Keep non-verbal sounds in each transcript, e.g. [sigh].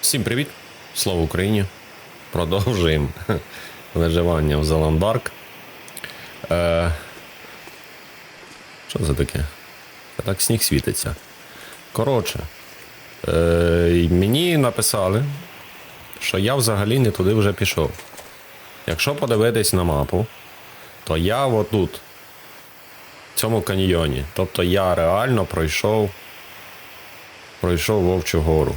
Всім привіт! Слава Україні! Продовжуємо [laughs] виживання в Зеландарк. Е, що це таке? Так сніг світиться. Коротше, е, мені написали, що я взагалі не туди вже пішов. Якщо подивитись на мапу, то я отут, в цьому каньйоні. Тобто я реально пройшов, пройшов Вовчу гору.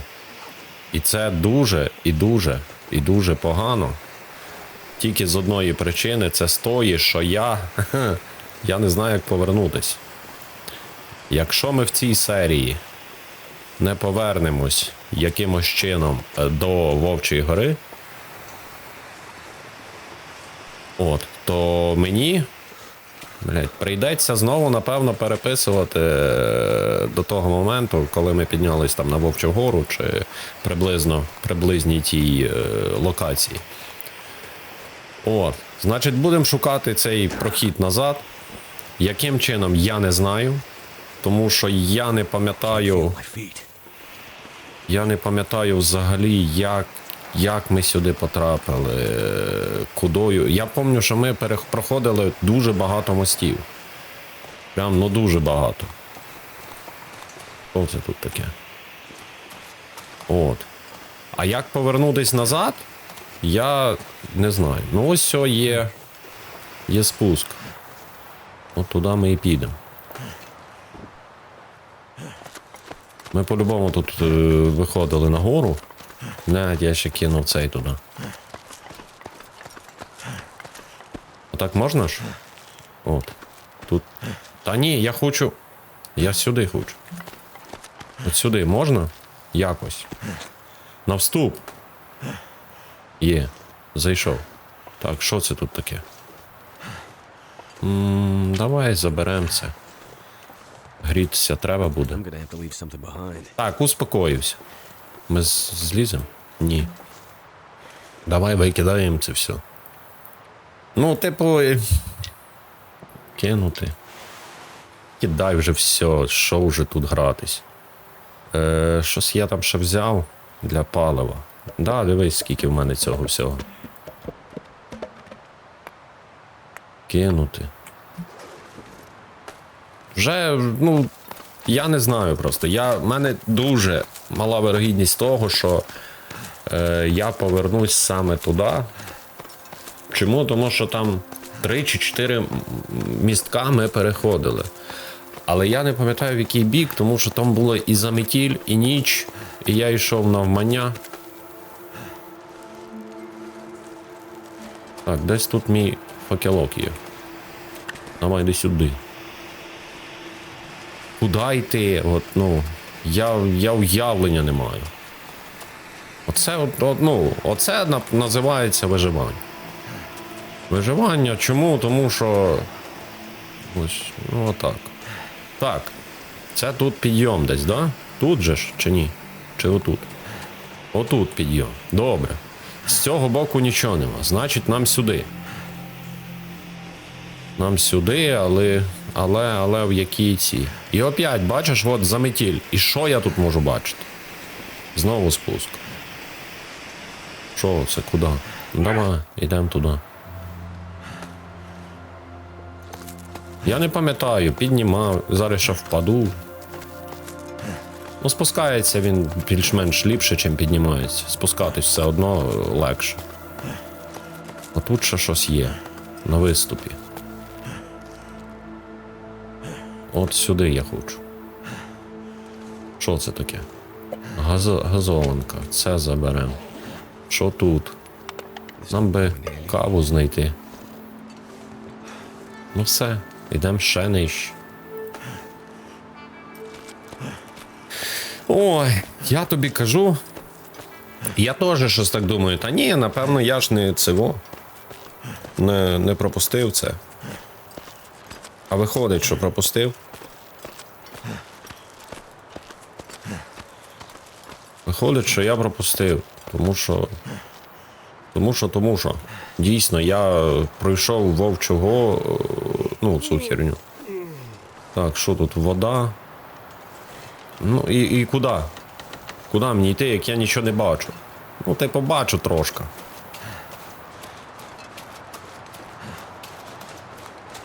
І це дуже і дуже і дуже погано. Тільки з одної причини це з тої, що я, [laughs] я не знаю, як повернутись. Якщо ми в цій серії не повернемось якимось чином е, до Вовчої гори, от, то мені блядь, прийдеться знову, напевно, переписувати е, до того моменту, коли ми піднялись там на Вовчу гору чи приблизно приблизній тій е, локації. От, значить, будемо шукати цей прохід назад. Яким чином я не знаю, тому що я не пам'ятаю. Я не пам'ятаю взагалі, як, як ми сюди потрапили, кудою. Я пам'ятаю, що ми проходили дуже багато мостів. Прям ну дуже багато. Що це тут таке? От. А як повернутись назад, я не знаю. Ну ось все є. Є спуск. От туди ми і підемо. Ми по-любому тут е, виходили на Не, я ще кинув цей туди. Отак можна ж? От. Тут. Та ні, я хочу. Я сюди хочу. От сюди можна? Якось. На вступ. Є. Зайшов. Так, що це тут таке? м давай заберемо це. Грітися треба буде. Так, успокоївся. Ми з- зліземо? Ні. Давай викидаємо це все. Ну, типу. Кинути. Кидай вже все, що вже тут гратись. Е, щось я там ще взяв для палива. Да, дивись, скільки в мене цього всього. Кинути. Вже, ну, я не знаю просто. Я, в мене дуже мала вирогідність того, що е, я повернусь саме туди. Чому? Тому що там три чи чотири містка ми переходили. Але я не пам'ятаю в який бік, тому що там було і заметіль, і ніч, і я йшов навмання. Так, десь тут мій факелок є. Давай йди сюди. Куди йти? От, ну, я, я уявлення не маю. Оце, от, от, ну, оце називається виживання. Виживання чому? Тому що. Ось, ну отак. Так. Це тут підйом десь, да? Тут же ж чи ні? Чи отут? Отут підйом. Добре. З цього боку нічого нема. Значить, нам сюди. Нам сюди, але. Але, але в якій ці. І опять, бачиш, от заметіль. І що я тут можу бачити? Знову спуск. Що це? Куди? Давай, йдемо туди. Я не пам'ятаю, піднімав, зараз ще впаду. Ну, спускається він більш-менш ліпше, чим піднімається. Спускатись все одно легше. А тут ще щось є. На виступі. От сюди я хочу. Що це таке? Газ... Газованка. Це заберемо. Що тут? Нам би каву знайти. Ну все, йдемо ще нижче. Ой, я тобі кажу. Я теж щось так думаю. Та ні, напевно, я ж не цього. Не, не пропустив це. А виходить, що пропустив. Виходить, що я пропустив. Тому що. Тому що, тому що. Дійсно, я пройшов вовчого. Ну, цю херню. Так, що тут? Вода. Ну і, і куди? Куди мені йти, як я нічого не бачу? Ну, ти побачу трошки.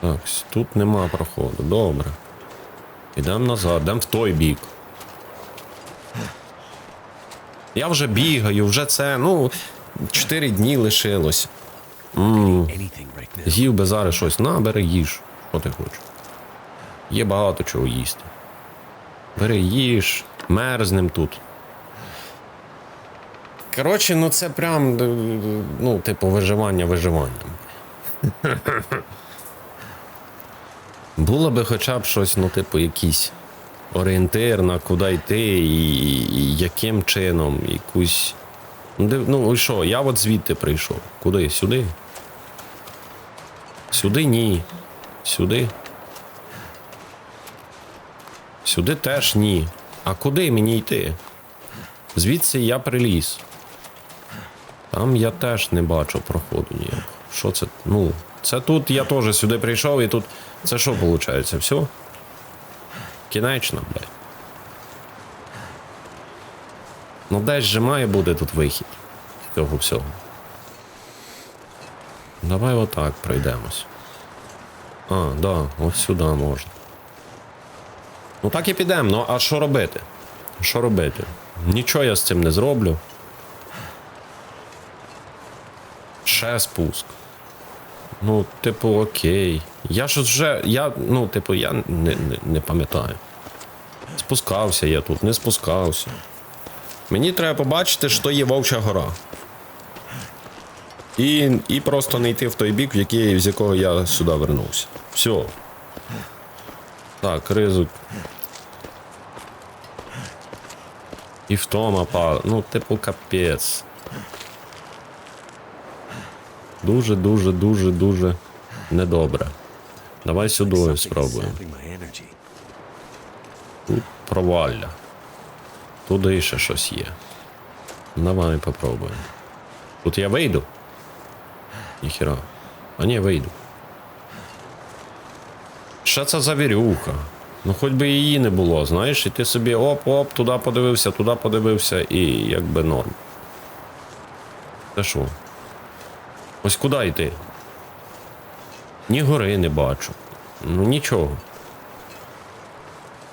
Так, тут нема проходу. Добре. Ідемо назад, йдемо в той бік. Я вже бігаю, вже це, ну, 4 дні лишилось. З'їв би зараз щось, на, бери їж. Що ти хочеш? Є багато чого їсти. Бери їж, мерзнем тут. Коротше, ну це прям, ну, типу, виживання виживанням. [laughs] Було би хоча б щось, ну, типу, якийсь орієнтир на куди йти і, і яким чином, якусь. Ну, Ну, і що, я от звідти прийшов. Куди? Сюди? Сюди ні. Сюди. Сюди теж ні. А куди мені йти? Звідси я приліз. Там я теж не бачу проходу ніякого. Що це? Ну, це тут я теж сюди прийшов і тут. Це що виходить? Все? Кінечно, блядь. Ну десь же має бути тут вихід з цього всього. Давай отак пройдемось. А, да, ось сюди можна. Ну так і підемо, ну а що робити? Що робити? Нічого я з цим не зроблю. Ще спуск. Ну, типу, окей. Я ж вже. Я, ну, типу, я не, не, не пам'ятаю. Спускався я тут, не спускався. Мені треба побачити, що є Вовча гора. І, і просто не йти в той бік, в який, з якого я сюди вернувся. Все. Так, ризик. І втома пала. Ну, типу, капець. Дуже, дуже, дуже, недобре. Давай сюди спробуємо. Тут провалля. Туди ще щось є. Давай попробуємо. Тут я вийду. Ніхіра. А ні, вийду. Що це за вірюха? Ну хоч би її не було, знаєш, і ти собі оп-оп, туди подивився, туди подивився і якби норм. Це що? Ось куди йти? Ні гори не бачу. Ну нічого.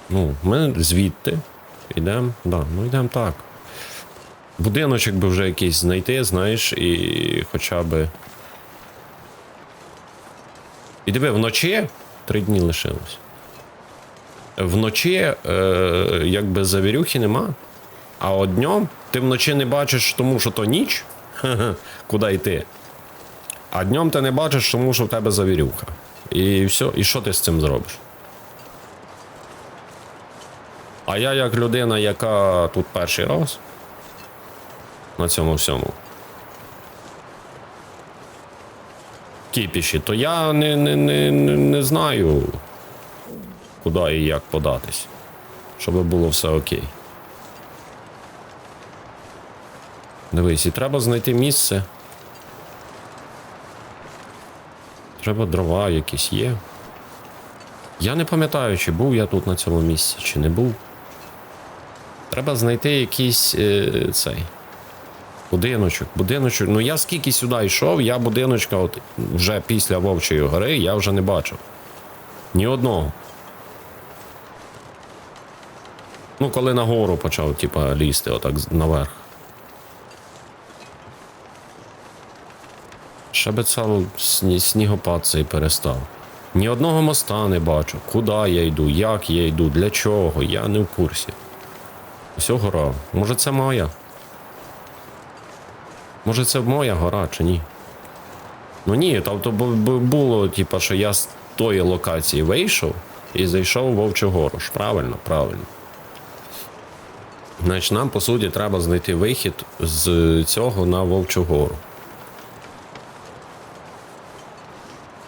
Ну, ми звідти йдемо. Да, ну йдемо так. Будиночок би вже якийсь знайти, знаєш, і хоча би. І диви, вночі три дні лишилось. Вночі, е, якби завірюхи нема. А от днем ти вночі не бачиш, тому що то ніч, [laughs] куди йти. А днем ти не бачиш, тому що в тебе завірюха. І все, і що ти з цим зробиш? А я як людина, яка тут перший раз на цьому всьому. Кіпіші, то я не, не, не, не, знаю, куди і як податись, щоб було все окей. Дивись, і треба знайти місце. Треба дрова якісь є. Я не пам'ятаю, чи був я тут на цьому місці, чи не був. Треба знайти якийсь е, цей. Будиночок, будиночок. Ну я скільки сюди йшов, я будиночка, от вже після Вовчої гори, я вже не бачив. Ні одного. Ну, коли на гору почав, типа, лізти, отак наверх. Ще би сні- снігопад цей перестав. Ні одного моста не бачу. Куди я йду, як я йду, для чого, я не в курсі. Все гора. Може це моя? Може це моя гора чи ні? Ну ні, тобто бу- бу- було, типа, що я з тої локації вийшов і зайшов в Вовчу гору. Правильно, правильно. Значить, нам, по суті, треба знайти вихід з цього на Вовчу гору.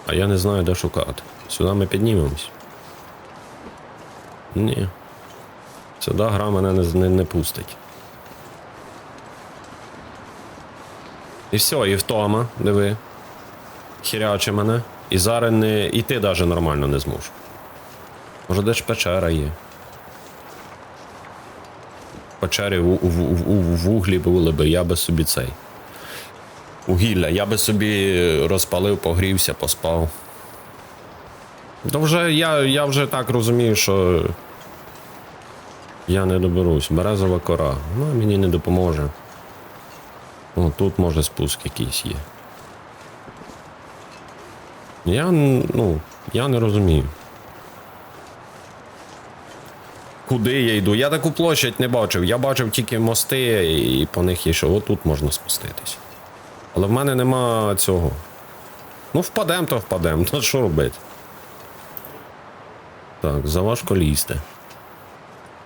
А я не знаю, де шукати. Сюди ми піднімемось. Ні. Сюди гра мене не, не, не пустить. І все, і втома, диви. Хіряче мене. І зараз не іти навіть нормально не зможу. Може, де ж печера є. печері в, в, в, в вуглі були би, я би собі цей. Угілля, я би собі розпалив, погрівся, поспав. То вже я, я вже так розумію, що я не доберусь. Березова кора. Ну, мені не допоможе. О, тут може спуск якийсь є. Я, ну, я не розумію. Куди я йду? Я таку площадь не бачив. Я бачив тільки мости і по них йшов. Отут можна спуститись. Але в мене нема цього. Ну, впадем, то впадем. То [laughs] що робити? Так, заважко лізти.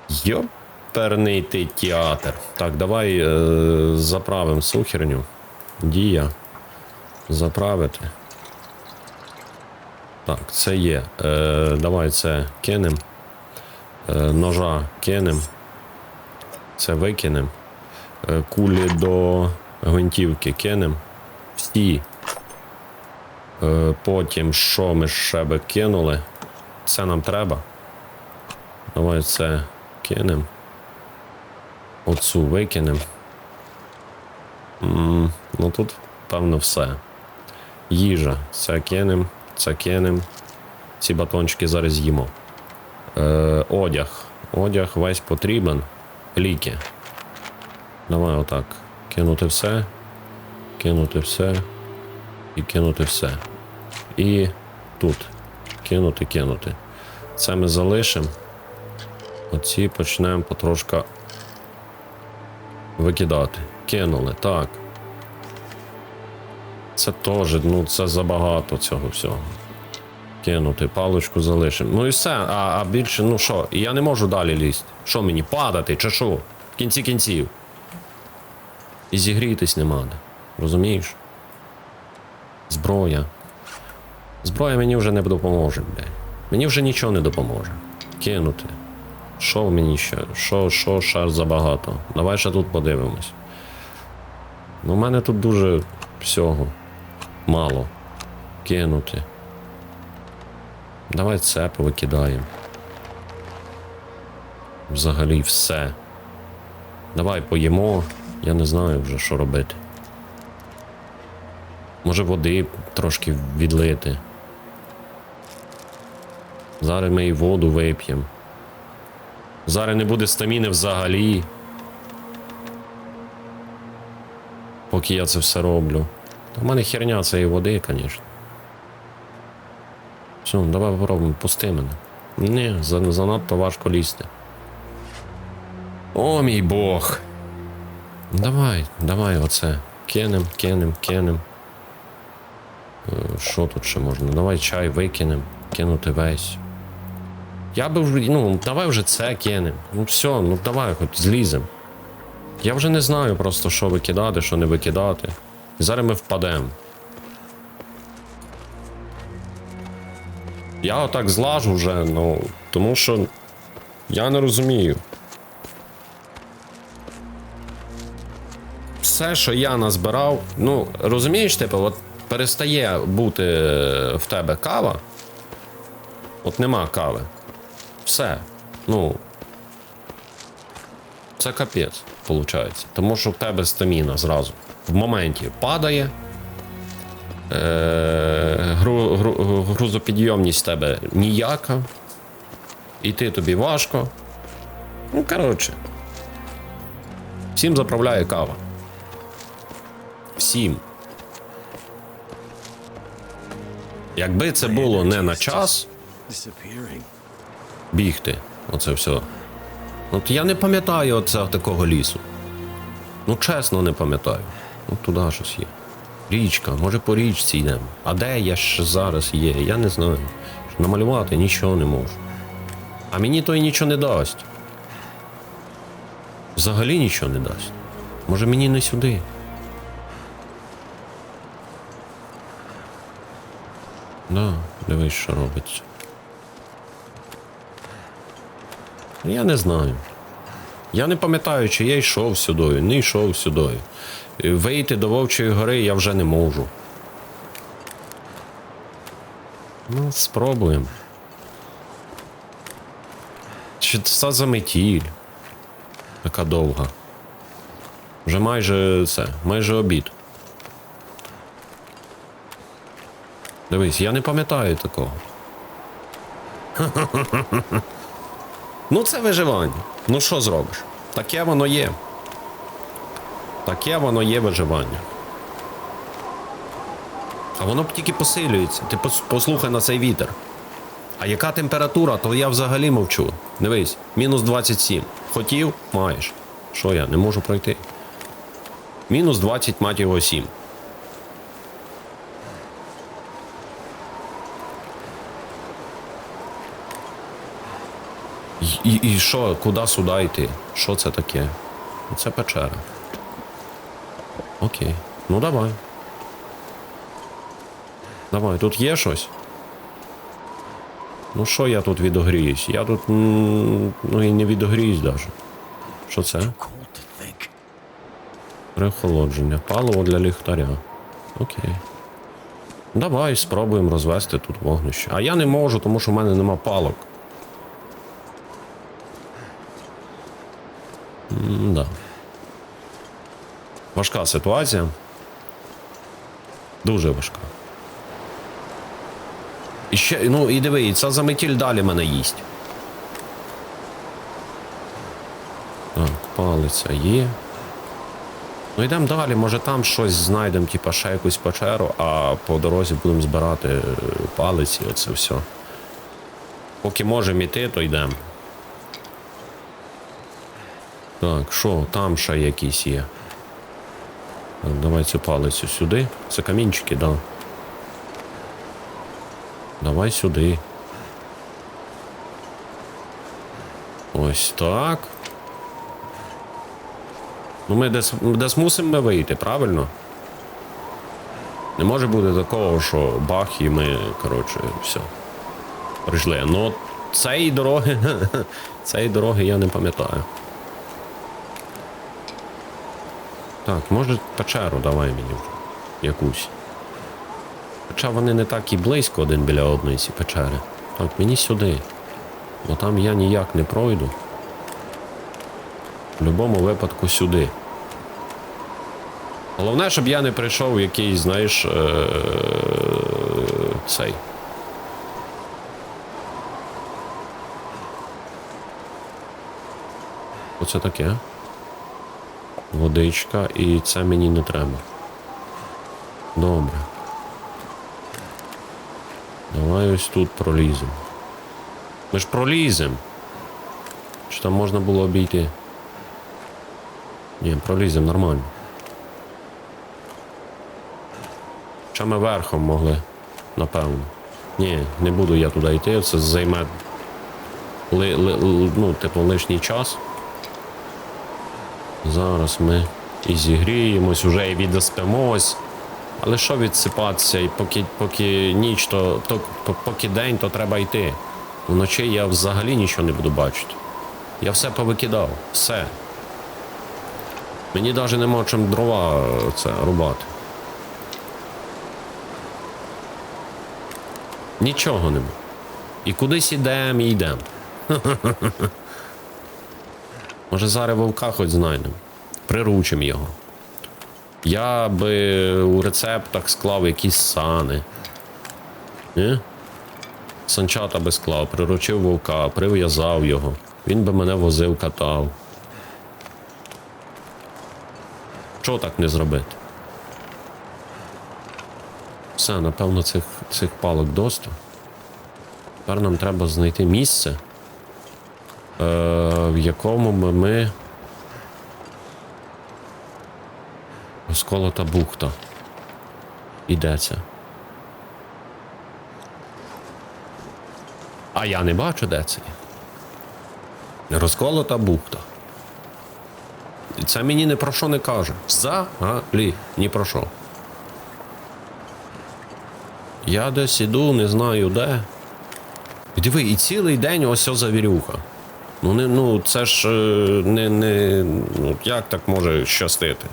Йоперний ти театр. Так, давай е, заправимо цю херню. Дія. Заправити. Так, це є. Е, давай це кинем. Е, ножа кинем. Це викинем. Е, кулі до гвинтівки кинем. Всі. Е, потім що ми ще би кинули? Це нам треба. Давай це кинем. Оцю викинем. М, Ну тут, певно, все. Їжа. Це кинем, це кинем. Ці батончики зараз їмо. Е, одяг. Одяг весь потрібен. Ліки. Давай отак. Кинути все. Кинути все. І кинути все. І тут. Кинути, кинути. Це ми залишимо. Оці почнемо потрошка викидати. Кинули, так. Це теж, ну це забагато цього всього. Кинути, паличку залишимо. Ну і все, а, а більше, ну що, я не можу далі лізти. Що мені, падати, чи що? В кінці кінців. І зігрітись нема де. Розумієш? Зброя. Зброя мені вже не допоможе, блядь. Мені вже нічого не допоможе. Кинути. Що в мені ще? Що, що ще забагато? Давай ще тут подивимось. Ну, у мене тут дуже всього. Мало. Кинути. Давай це повикидаємо. Взагалі все. Давай поїмо. Я не знаю вже, що робити. Може води трошки відлити. Зараз ми і воду вип'ємо. Зараз не буде стаміни взагалі. Поки я це все роблю. В мене херня цієї води, звісно. Все, давай попробуємо, пусти мене. Ні, занадто важко лізти. О, мій Бог. Давай, давай оце. Кинем, кинем, кинем. Е, Що тут ще можна? Давай чай викинем, кинути весь. Я би вже, ну, давай вже це кинем. Ну все, ну давай хоч злізем. Я вже не знаю просто, що викидати, що не викидати. Зараз ми впадемо. Я отак злажу вже, ну, тому що я не розумію. Все, що я назбирав, ну, розумієш, типу, от перестає бути е, в тебе кава. От нема кави. Все. Ну. Це капець, виходить. Тому що в тебе стаміна зразу. В моменті падає. Е, гру, гру, грузопідйомність в тебе ніяка. Іти тобі важко. Ну, коротше. Всім заправляє кава. Всім. Якби це було не на час бігти, оце все. От я не пам'ятаю оце такого лісу. Ну, чесно, не пам'ятаю. Ну, туди щось є. Річка, може по річці йдемо. А де я ж зараз є? Я не знаю. Намалювати нічого не можу. А мені то й нічого не дасть. Взагалі нічого не дасть. Може мені не сюди. Да, дивись, що робиться. Я не знаю. Я не пам'ятаю, чи я йшов сюди, не йшов сюди. Вийти до Вовчої гори я вже не можу. Ну, спробуємо. Чи це за метіль? Така довга. Вже майже це, майже обід. Дивись, я не пам'ятаю такого. [laughs] ну, це виживання. Ну що зробиш? Таке воно є. Таке воно є виживання. А воно б тільки посилюється. Ти послухай на цей вітер. А яка температура, то я взагалі мовчу. Дивись, мінус 27. Хотів, маєш. Що я, не можу пройти? Мінус 20, мать його 7. І, і, що, куди сюди йти? Що це таке? Це печера. Окей. Ну давай. Давай, тут є щось? Ну що я тут відогріюсь? Я тут ну і не відогріюсь даже. Що це? Прихолодження. Паливо для ліхтаря. Окей. Давай спробуємо розвести тут вогнище. А я не можу, тому що в мене нема палок. Да. Важка ситуація. Дуже важка. І ще, ну і диви, ця заметіль далі мене їсть. Так, палиця є. Ну йдемо далі, може там щось знайдемо, типа ще якусь печеру, а по дорозі будемо збирати е, палиці, оце все. Поки можемо йти, то йдемо. Так, що, там ще якісь є. Давай цю палицю сюди. Це камінчики, да. Давай сюди. Ось так. Ну ми десь, десь мусимо вийти, правильно? Не може бути такого, що бах і ми, коротше, все. Прийшли. Ну, цієї дороги. [laughs] цієї дороги я не пам'ятаю. Так, може печеру давай мені вже. Якусь. Хоча вони не так і близько один біля одної ці печери. Так, мені сюди. Бо там я ніяк не пройду. В будь-якому випадку сюди. Головне, щоб я не прийшов якийсь, знаєш, е- цей. Оце таке. Водичка, і це мені не треба. Добре. Давай ось тут проліземо. Ми ж проліземо. Чи там можна було обійти? Ні, проліземо нормально. Ще ми верхом могли, напевно. Ні, не буду я туди йти, це займе ли, ли- ну, типу, лишній час. Зараз ми і зігріємось, уже і відоспимось. Але що відсипатися, і поки, поки ніч, то, то поки день, то треба йти. Вночі я взагалі нічого не буду бачити. Я все повикидав, все. Мені навіть нема чим дрова е, це рубати. Нічого нема. І кудись ідемо, і йдемо. [laughs] Може зараз вовка хоч знайдемо. Приручимо його. Я би у рецептах склав якісь сани. Ні? Санчата би склав, приручив вовка, прив'язав його. Він би мене возив, катав. Чого так не зробити? Все, напевно, цих, цих палок доста. Тепер нам треба знайти місце, е, в якому ми. ми... Розколота бухта. І де це? А я не бачу, де це. Розколота бухта. Це мені ні про що не каже. Взагалі, ні про що. Я десь іду, не знаю де. Диви, і цілий день ось завірюха. Ну, не, ну це ж е, не, не. Ну, як так може щастити?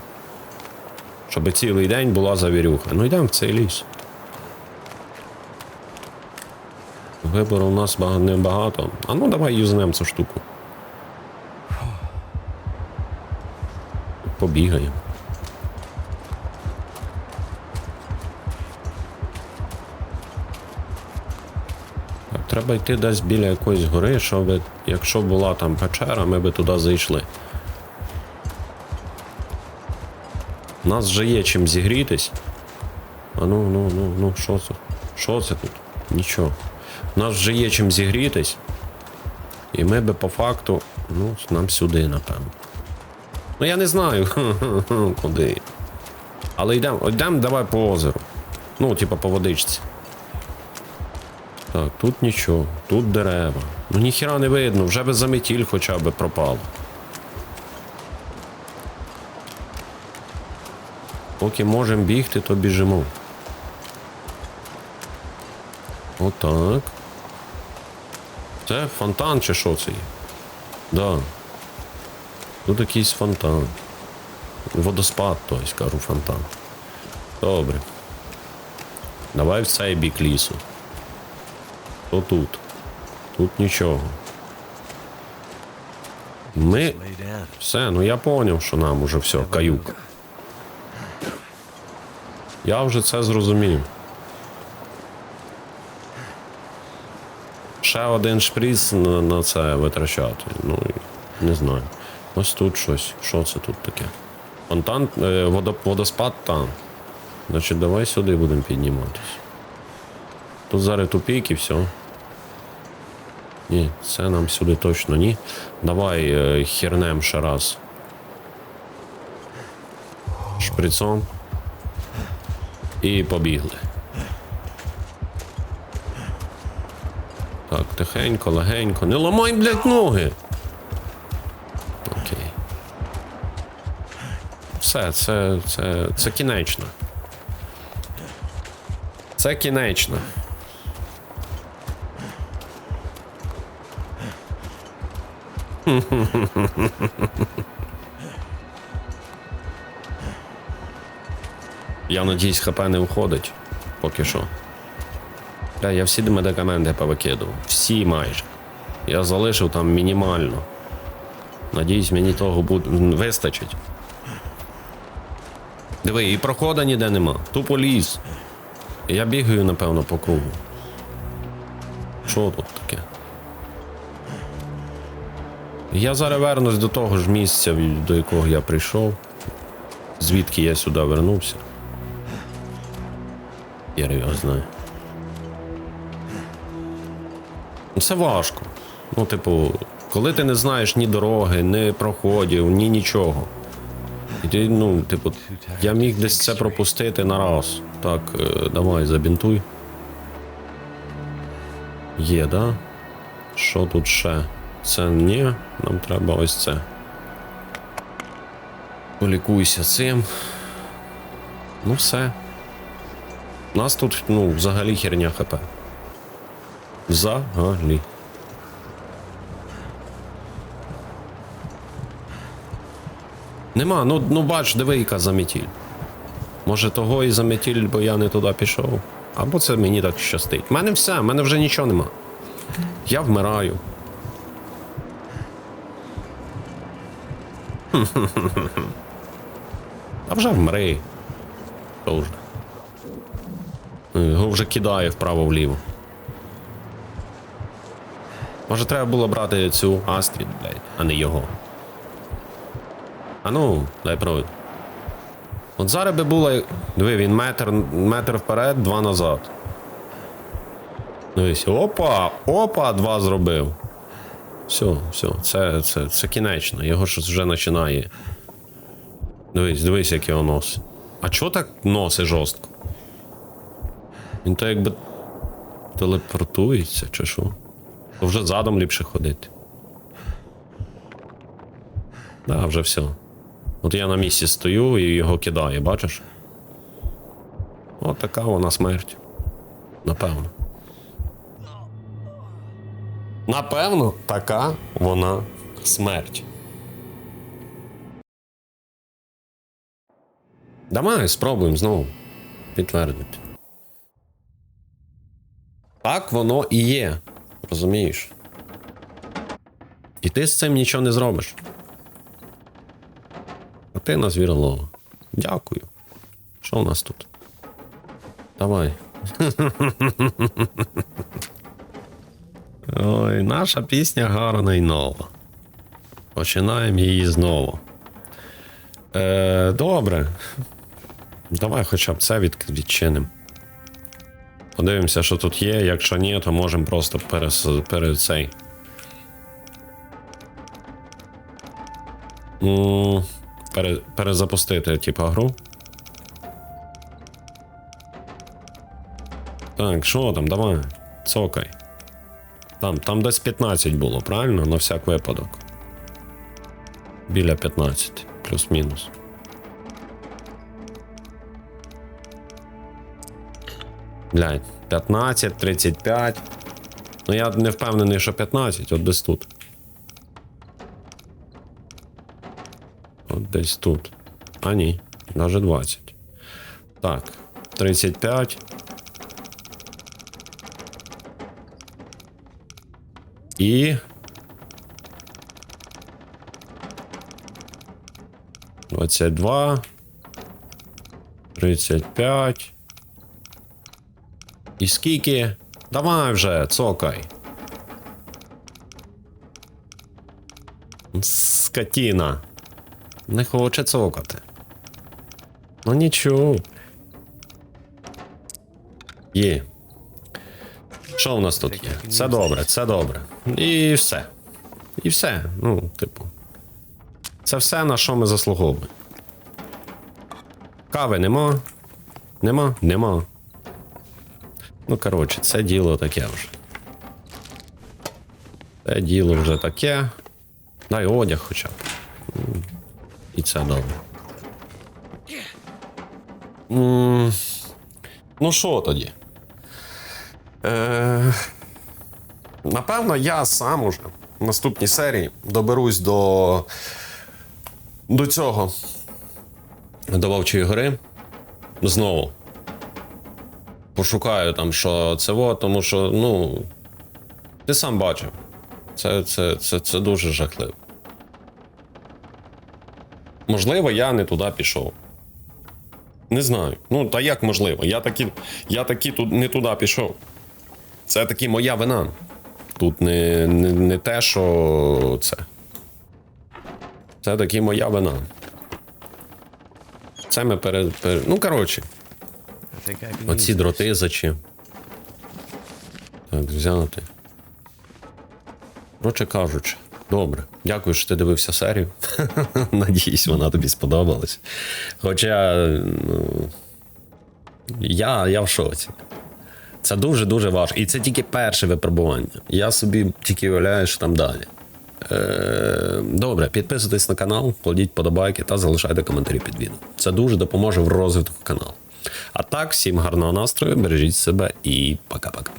Щоб цілий день була завірюха. Ну йдемо в цей ліс. Вибору у нас бага- небагато. А ну давай юзнем цю штуку. побігаємо. Треба йти десь біля якоїсь гори, щоб якщо була там печера, ми би туди зайшли. У нас вже є чим зігрітись. А ну, ну, ну, ну, що це? Що це тут? Нічого. У нас вже є чим зігрітись. І ми би по факту, ну, нам сюди, напевно. Ну я не знаю, [laughs] куди. Але йдемо, йдемо давай по озеру. Ну, типа по водичці. Так, тут нічого, тут дерева. Ну ніхіра не видно, вже би заметіль хоча б пропало. Поки можемо бігти, то біжимо. Отак. Це фонтан чи що це є? Да. Тут якийсь фонтан. Водоспад, тобто, кажу, фонтан. Добре. Давай в цей бік лісу. То тут. Тут нічого. Ми. Все, ну я поняв, що нам уже все, каюк. Я вже це зрозумів. Ще один шприц на, на це витрачати. Ну, не знаю. Ось тут щось. Що це тут таке? Фонтан, е, водо, водоспад там. Значить, давай сюди будемо підніматись. Тут зараз тупік все. Ні, це нам сюди точно ні. Давай е, хернем ще раз. Шприцом. І побігли. Так, тихенько, легенько. Не ламай, блядь, ноги. Окей. Все, це, це, це кінечно. Це кінечно. [laughs] Я надіюсь, ХП не виходить. Поки що. Бля, я всі медикаменти повикидав. Всі майже. Я залишив там мінімально. Надіюсь, мені того буде вистачить. Диви, і проходу ніде нема. Тупо ліс. Я бігаю, напевно, по кругу. Що тут Я зараз вернусь до того ж місця, до якого я прийшов. Звідки я сюди вернувся. Я його знаю. Це важко. Ну, типу, коли ти не знаєш ні дороги, ні проходів, ні нічого. І ти, ну, типу, я міг десь це пропустити на раз. Так, е, давай, забінтуй. Є, да? Що тут ще? Це ні, нам треба ось це. Полікуйся цим. Ну все. У нас тут, ну, взагалі херня хп. Взагалі. Нема, ну, ну бач, диви, яка заметіль. Може того і заметіль, бо я не туди пішов. Або це мені так щастить. У мене все, в мене вже нічого нема. Я вмираю. А вже вмри. Що вже? Його вже кидає вправо-вліво. Може треба було брати цю Астрід, блядь, а не його. А ну, дай провід. От зараз би було. Диви, він метр, метр вперед, два назад. Дивись, опа! Опа, два зробив. Все, все, це, це, це кінечно. Його щось вже починає. Дивись, дивись, як його носить. А чого так носить жорстко? Він то якби телепортується, чи що? То вже задом ліпше ходити. Да, вже все. От я на місці стою і його кидає, бачиш? От така вона смерть. Напевно. Напевно, така вона смерть. Давай спробуємо знову підтвердити. Так воно і є. Розумієш? І ти з цим нічого не зробиш. Картина звіролова. Дякую. Що у нас тут? Давай. [laughs] Ой, наша пісня гарна і нова. Починаємо її знову. Е, добре. Давай хоча б це від, відчинимо. Подивимося, що тут є. Якщо ні, то можемо просто перес, пере цей. М, Пере, перезапустити, типа, гру. Так, що там, давай. Цокай. Там, там десь 15 було, правильно? На всяк випадок. Біля 15, плюс-мінус. Блядь, 15, 35. Ну я не впевнений, що 15, от десь тут. От десь тут. А ні, навіть 20. Так, 35. І. 22. 35. І скільки? Давай вже, цокай. Скотіна. Не хоче цокати. Ну нічого. Є. Що в нас тут є? Це добре, це добре. І все. І все. Ну, типу. Це все, на що ми заслуговуємо. Кави нема. Нема? Нема. Ну, коротше, це діло таке вже. Це діло вже таке. Дай одяг хоча б. І це добре. М, Ну що тоді? Е, напевно, я сам уже в наступній серії доберусь до. до цього. До Вовчої гори. Знову пошукаю там, що це во, тому що, ну. Ти сам бачив. Це, це, це, це дуже жахливо. Можливо, я не туди пішов. Не знаю. Ну, та як можливо? Я таки, я таки тут не туди пішов. Це таки моя вина. Тут не, не, не те, що це. Це таки моя вина. Це ми перед. пере... Ну, коротше. Оці дроти зачем? Так, взяти. Коротше кажучи, добре. Дякую, що ти дивився серію. [laughs] Надіюсь, вона тобі сподобалась. Хоча. Ну, я, я в шоці. Це дуже-дуже важко. І це тільки перше випробування. Я собі тільки уявляю, що там далі. Е, добре, підписуйтесь на канал, кладіть подобайки та залишайте коментарі під відео. Це дуже допоможе в розвитку каналу. А так, всім гарного настрою, бережіть себе і пока-пока.